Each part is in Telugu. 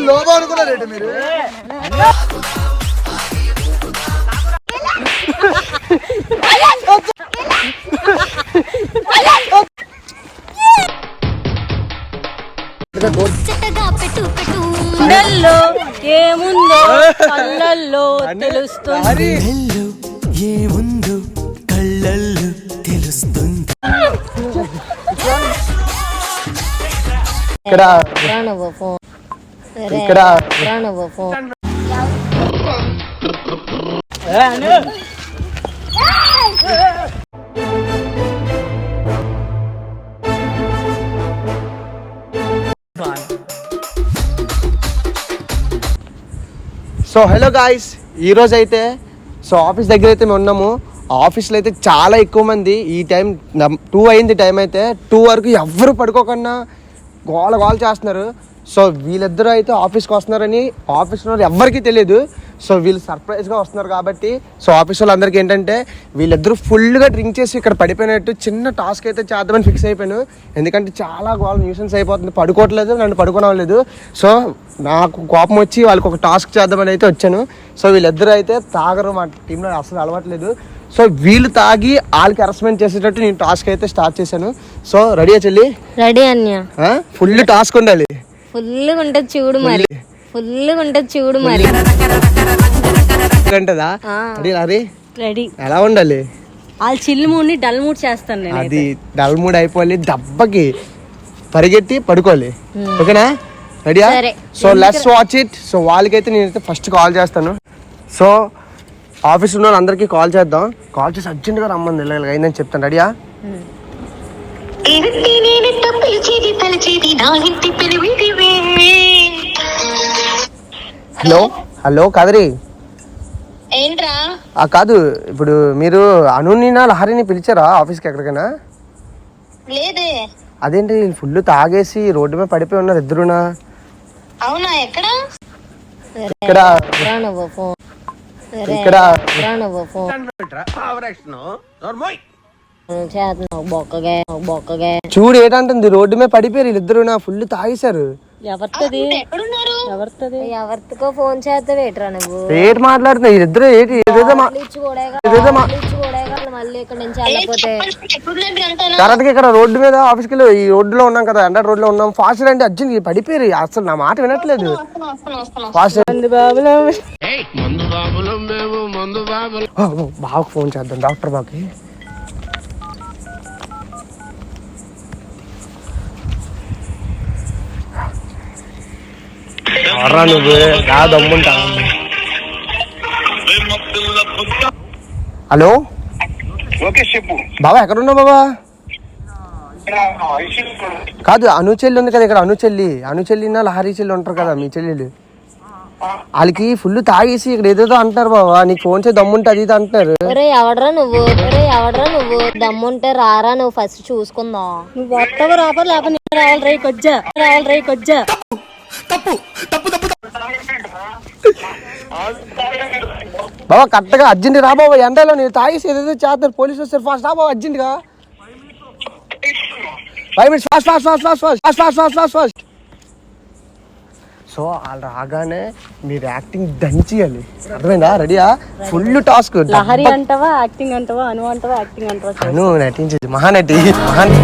లోబో అనుకున్నారేంటి మీరు? కళ్ళల్లో తెలుస్తుంది ఏముందో కళ్ళల్లో తెలుస్తుంది. ఇక్కడ ఇక్కడ సో హలో గాయస్ ఈ రోజు అయితే సో ఆఫీస్ దగ్గర అయితే మేము ఉన్నాము ఆఫీస్లో అయితే చాలా ఎక్కువ మంది. ఈ టైం టూ అయింది టైం అయితే. టూ వరకు ఎవ్వరు పడుకోకుండా గోల గోల చేస్తున్నారు. సో వీళ్ళిద్దరూ అయితే ఆఫీస్కి వస్తున్నారని ఆఫీస్లో ఎవరికీ తెలియదు. సో వీళ్ళు సర్ప్రైజ్గా వస్తున్నారు కాబట్టి సో ఆఫీస్ వాళ్ళందరికీ ఏంటంటే వీళ్ళిద్దరూ ఫుల్గా డ్రింక్ చేసి ఇక్కడ పడిపోయినట్టు చిన్న టాస్క్ అయితే చేద్దామని ఫిక్స్ అయిపోయాను. ఎందుకంటే చాలా గోల న్యూసెన్స్ అయిపోతుంది. పడుకోవట్లేదు నన్ను పడుకోవట్లేదు సో నాకు కోపం వచ్చి వాళ్ళకి ఒక టాస్క్ చేద్దామని అయితే వచ్చాను. సో వీళ్ళిద్దరూ అయితే తాగరు మా టీంలో అసలు అలవాట్లేదు. సో వీళ్ళు తాగి వాళ్ళకి అరెస్ట్మెంట్ చేసేటట్టు నేను టాస్క్ అయితే స్టార్ట్ చేశాను. సో రెడీయా చెల్లి? రెడీ అన్య? ఫుల్ టాస్క్ ఉండాలి. ఫుల్గా ఉంటుంది చూడు మరి. ఫుల్గా ఉంటుంది చూడు మరి. ఉంటుందా. Ready ready. ఎలా ఉండాలి? వాళ్ళ చిల్లు మూడ్ని డల్ మూడ్ చేస్తాను నేను అది డల్ మూడ్ అయిపోవాలి దెబ్బకి పరిగెట్టి పడుకోవాలి. ఓకేనా? రెడీయా? సరే. So let's watch it so వాళ్ళకైతే నేనైతే ఫస్ట్ కాల్ చేస్తాను. సో ఆఫీస్ ఉన్న వాళ్ళందరికీ కాల్ చేద్దాం. కాల్ చేసి అర్జెంట్గా రమ్మంది ఇలా ఇలా అయిందని చెప్తాను. రెడీయా? ఏమిటి నేనెంత పిలిచేది తలచేది నా ఇంటి పిలివిదివే హలో? హలో కదరి. ఏంట్రా? ఆ కాదు ఇప్పుడు మీరు అనునినా లహరిని పిలిచారా ఆఫీస్కి ఎక్కడికైనా? లేదే. అదేంటి ఫుల్ తాగేసి రోడ్డు మీద పడిపోయి ఉన్నారు ఇద్దరునా? అవునా ఎక్కడ? ఇక్కడ. ఇక్కడ. చూడు ఏదంటుంది రోడ్డు మీద పడిపోయారు వీళ్ళిద్దరు నా ఫుల్ తాగేశారు. ఎవరితో ఫోన్ చేస్తావు ఇక్కడ రోడ్డు మీద ఆఫీస్కి ఈ రోడ్డు లో ఉన్నాం కదా అండర్ రోడ్లో ఉన్నాం ఫాస్ట్ అంటే అర్జున్ పడిపోయి అసలు నా మాట వినట్లేదు. ఫాస్ట్ బాబుకి ఫోన్ చేద్దాం డాక్టర్ బాబుకి. ఎవరా నువ్వు రా దమ్ముంటా. హలో? ఓకే చెప్పు. బాబా ఎక్కడున్నావు బాబా. కాదు అనుచెల్లి ఉంది కదా ఇక్కడ అనుచెల్లి అనుచెల్లినా లహరి చెల్లి ఉంటారు కదా మీ చెల్లెలు. వాళ్ళకి ఫుల్ తాగేసి ఇక్కడ ఏదేదో అంటున్నారు బాబా నీకు ఫోన్ చేసి దమ్ముంటే అది ఇది అంటున్నారు ఒరే ఎవడరా నువ్వు? ఒరే ఎవడరా నువ్వు? దమ్ముంటే రారా నువ్వు ఫస్ట్ చూసుకుందాం. నువ్వు వస్తావు రాపా లేకపోతే నేను రావాలి రేపు వచ్చా రావాలి రేపు వచ్చా బాబా కరెక్ట్గా అర్జెంట్ రా బాబా ఎండలో నేను తాగేసి ఏదేదో చేస్తారు పోలీసు వస్తారు ఫాస్ట్ రా బాబా అర్జెంట్గా. Five minutes fast fast fast fast fast fast fast fast fast fast so వాళ్ళు రాగానే మీరు యాక్టింగ్ దంచేయాలి అర్థమైందా? రెడీయా ఫుల్ టాస్క్ లహరి అంటావా యాక్టింగ్ అంటావా అను అంటావా యాక్టింగ్ అంటావా? అను నటించేది మహానటి మహాన్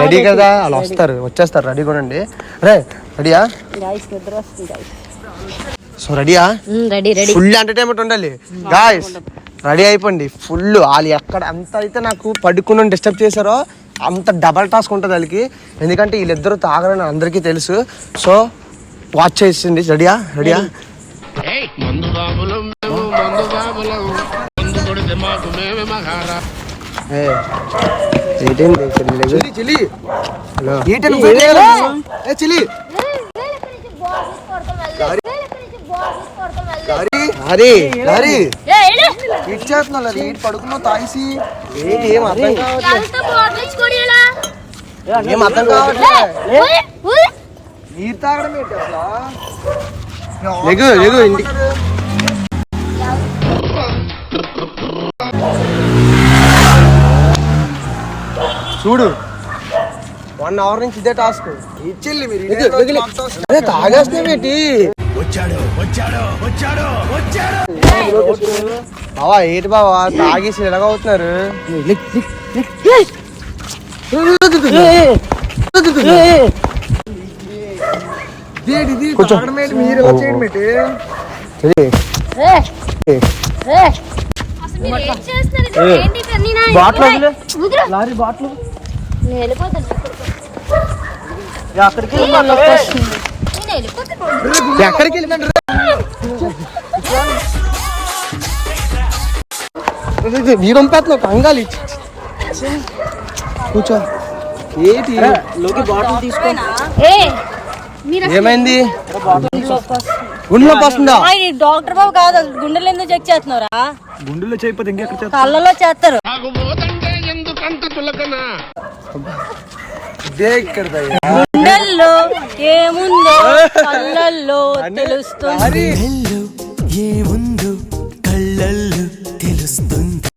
రెడీ కదా? వాళ్ళు వస్తారు వచ్చేస్తారు. రెడీ కొనండి. రే రెడీయా? సో రెడీయా? Ready ready. ఫుల్ ఎంటర్టైన్మెంట్ ఉండాలి. గాయస్ రెడీ అయిపోండి. ఫుల్ వాళ్ళు ఎక్కడ అంత అయితే నాకు పడుకుని డిస్టర్బ్ చేశారో అంత డబల్ టాస్క్ ఉంటుంది వాళ్ళకి. ఎందుకంటే వీళ్ళిద్దరూ తాగరని అందరికీ తెలుసు. సో వాచ్ చేసింది. రెడీయా? రెడీయా? మందు బాబులం మేము మందు బాబులం. మందు కొడితే మాకు మేమే మహారా. చిలి హలో. ఏ చిలి హరి హరి. ఇచ్చేస్తున్నా ఈట్ పడుకున్నావు తాగిసి ఏంటి ఏం అర్థం కావట్లేదు ఏం అర్థం కావట్లేదు నీరు తాగడం ఏంటి అసలు? లెగు లెగు ఇంటికి చూడు. వన్ అవర్ నుంచి ఇదే టాస్క్ అదే తాగేస్తున్నావేంటి? వచ్చాడు వచ్చాడు వచ్చాడు వచ్చాడు. బావా ఏంటి బావా? తాగేసి ఎలాగవుతున్నారు. లారీ బాట్లు. వెళ్ళిపోతాను. ఎక్కడికి వెళ్ళిపోయాడు? మీరు పంపేస్తున్నావు కంగాలి కూర్చో. ఏంటి? ఏ మీరు ఏమైంది? గుండెలో వస్తుందా. డాక్టర్ బాబు కాదు గుండెలు ఎందుకు చెక్ చేస్తున్నారా గుండెల్లో చేయకపోతే ఇంకెక్కడ చేస్తారు? కళ్ళలో చేస్తారు. ఇదే ఇక్కడ గుండెల్లో ఏముందో కళ్ళల్లో తెలుస్తుంది. ఏముందో కళ్ళల్లో తెలుస్తుంది.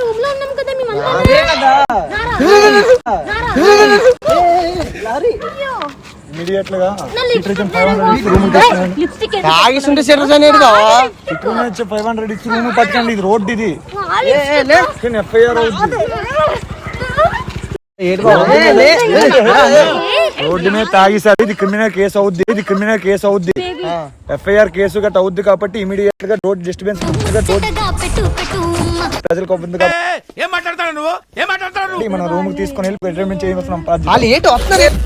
రూమ్లో ఉన్నాం కదా మేమందరం. Immediate గా నా లిప్స్టిక్ ఇట్లా 500 రూమ్ ఏయ్, లిప్స్టిక్ ఎందుకు? తాగిస్తుంటే సిర్రస్ అనేది ఇక్కడ నుంచి ఫైవ్ హండ్రెడ్ ఇచ్చి రూమ్ పట్టుకోండి ఇది రోడ్ ఇది. ఎఫ్ఐఆర్. రోడ్డు మీద తాగిసారు ఇది క్రిమినల్ కేసు అవుద్ది ఇది క్రిమినల్ కేసు అవుద్ది ఎఫ్ఐఆర్ కేసు గట్ట అవుద్ది కాబట్టి ఇమీడియట్గా రోడ్ డిస్టర్బెన్స్ రోడ్ ప్రజలకు అవుతుంది కాబట్టి మనం రూమ్కి తీసుకొని వెళ్ళి చేయవలసిన వస్తున్నారు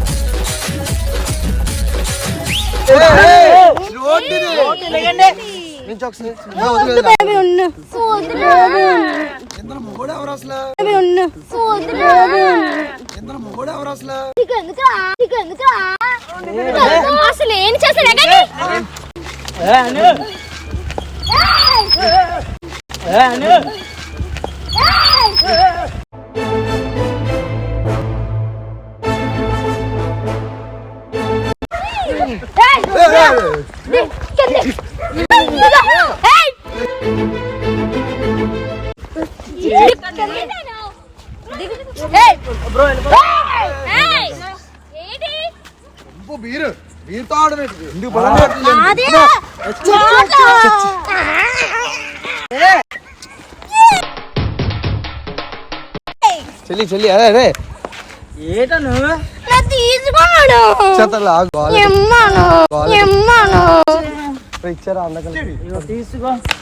అసలు? ఏం? చేశాడు కానీ చెల్లి చెల్లి అదే అదే ఇచ్చారా అందకని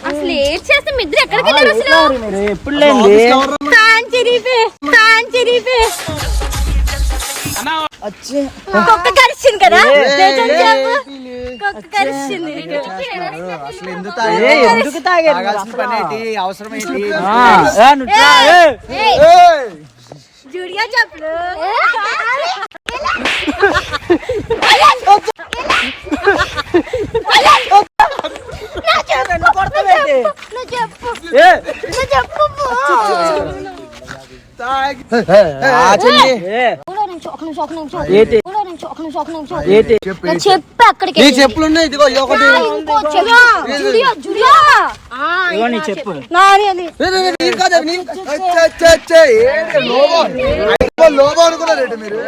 అసలు ఏం చేస్తే మీ ఇద్దరు ఎక్కడికి వెళ్ళారు ఫ్యాన్ చిరిపే కుక్క కరిచింది కదా నిజం చెప్పు. కుక్క కరిచింది అసలు ఎందుకు తాగారు? ఎందుకు తాగారు? తాగాల్సిన పని ఏంటి? అవసరం ఏంటి? జూడియా చెప్పులు. చెప్పు నిమిషం, ఒక నిమిషం, ఒక నిమిషం. నిమిషం. నేను చెప్పు అక్కడికి నీ చెప్పులు ఉన్నాయి ఇదిగో ఇది ఒకటి ఆ, ఇంకో చెప్పు. జూడియా, జూడియా. ఆ, ఇంకా చెప్పు. నాది అది. ఏ, ఏ, ఏ, నీది కాదు అది, నీది కాదు. అచ్చా, అచ్చా, అచ్చా, ఏంటి లోబో? అయిపో లోబో అనుకున్నారేంటి మీరు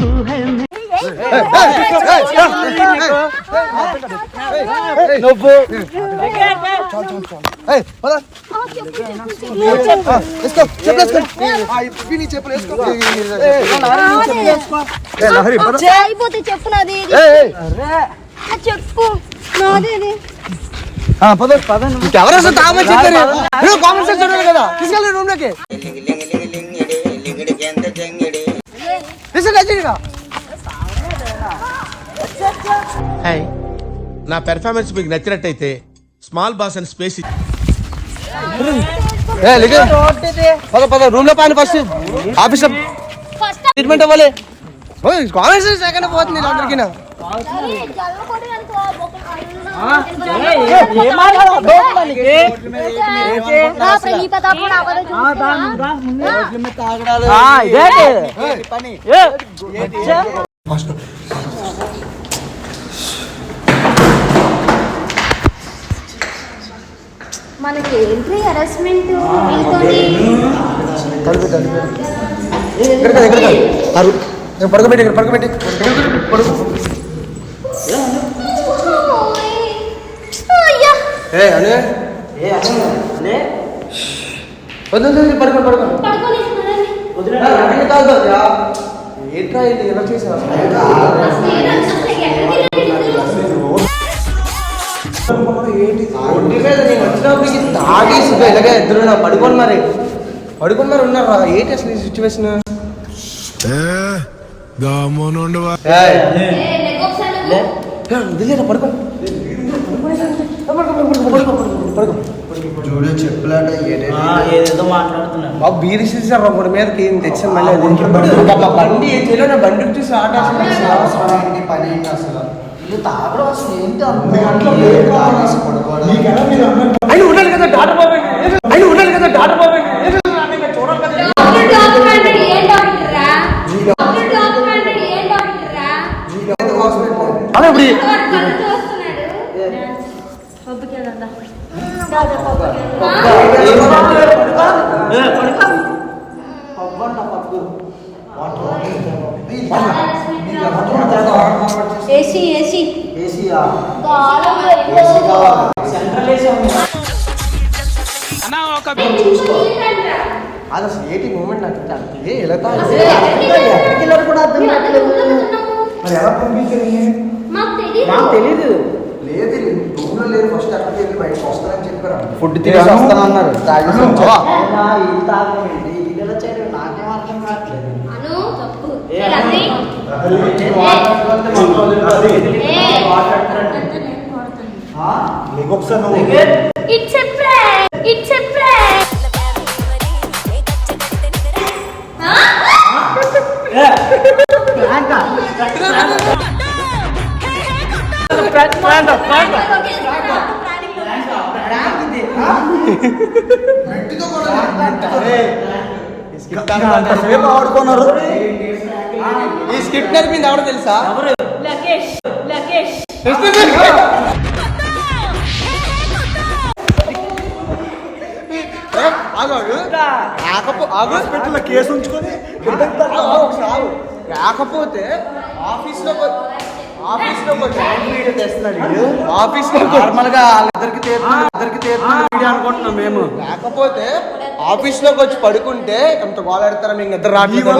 నువ్వు ఏయ్, పద. అయిపోతే చెప్పు నాది చెప్పు ఎవరు అసలు చెప్పారు కామన్ సెన్స్ చూడాలి కదా తీసుకెళ్ళి రూమ్లోకి తీసుకెళ్ళి హాయ్ నా పెర్ఫార్మెన్స్ మీకు నచ్చినట్టయితే స్మాల్ బాస్ అండ్ స్పేస్ పద పద రూమ్లో పాని ఫస్ట్ ఆఫీస్ ఫస్ట్ ట్రీట్మెంట్ అవ్వాలి. కాన్వర్సేషన్ సెకండ్ పోతుంది అందరికి మనకి ఏంటి హెరాస్మెంట్ పడుకోబెట్టి ఇక్కడ పడుకోబెట్టి పడుకో అయ్యా. ఏ అను వద్దు వద్దు, వద్దు, పడుకో పడుకో. ఏంట్రా ఇది? ఎలా చేసావు? ఒంటి మీద నేను వచ్చినప్పటికి తాగేసి ఇలాగే ఇద్దరు పడుకోని మరి. పడుకొని మరి ఉన్నారా? ఏంటి అసలు ఈ సిచ్యువేషన్ వదిలేరా పడుకో చూడు చెప్పులాట ఏదేదో మాట్లాడుతున్నాను బాబు బీర్ ఇచ్చేసారు ఒకటి మీదకి ఏం తెచ్చాను మళ్ళీ బండి చేయలేదు? బండి వచ్చేసి ఆట పని అసలు? తాగడం అసలు ఏంటి ఆయన ఉండాలి కదా డాటా బాబు ఆయన ఉండాలి కదా డాటా బాబు చూడాలి కదా. డాక్యుమెంటరీ ఏం డాక్టర్ రా? AC AC. ఏసీ ఏసీ ఉంది అది అసలు ఏంటి మూమెంట్ నాకు ఏ ఎలా ఎక్కడికి వెళ్ళారు కూడా అర్థం కావట్లేదు. మరి ఎలా పంపించారు నాకు తెలీదు. లేదు లేదు. ఫస్ట్ అక్కడికి వెళ్ళి బయటకు వస్తానని చెప్పారు. ఫుడ్ తినేసి వస్తానన్నారు. తాగేసి వచ్చా. ఇది తాగడం ఏంటి ఇది ఎలా చేయడం నాకేం అర్థం కావట్లేదు అను తప్పు ఏ, ఇలా అను. A prank. అంతసేపు ఆడుకున్నారు ఈ స్క్రిప్ట్ నేర్పింది ఎవడో తెలుసా. హాస్పిటల్లో కేసు ఉంచుకొని ఆగు, ఆగు, ఒకసారి ఆగు. కాకపోతే ఆఫీస్లో ఆఫీస్లో వీడియో తెస్తున్నాడు వీడు. ఆఫీస్లో నార్మల్గా వాళ్ళిద్దరికి తీరుతుంది ఇద్దరికి తీరుతుంది వీడియో అనుకుంటున్నాం మేము. కాకపోతే ఆఫీస్లోకి వచ్చి పడుకుంటే ఎంత గోల ఆడతారా మీకు నిద్ర రావట్లేదు.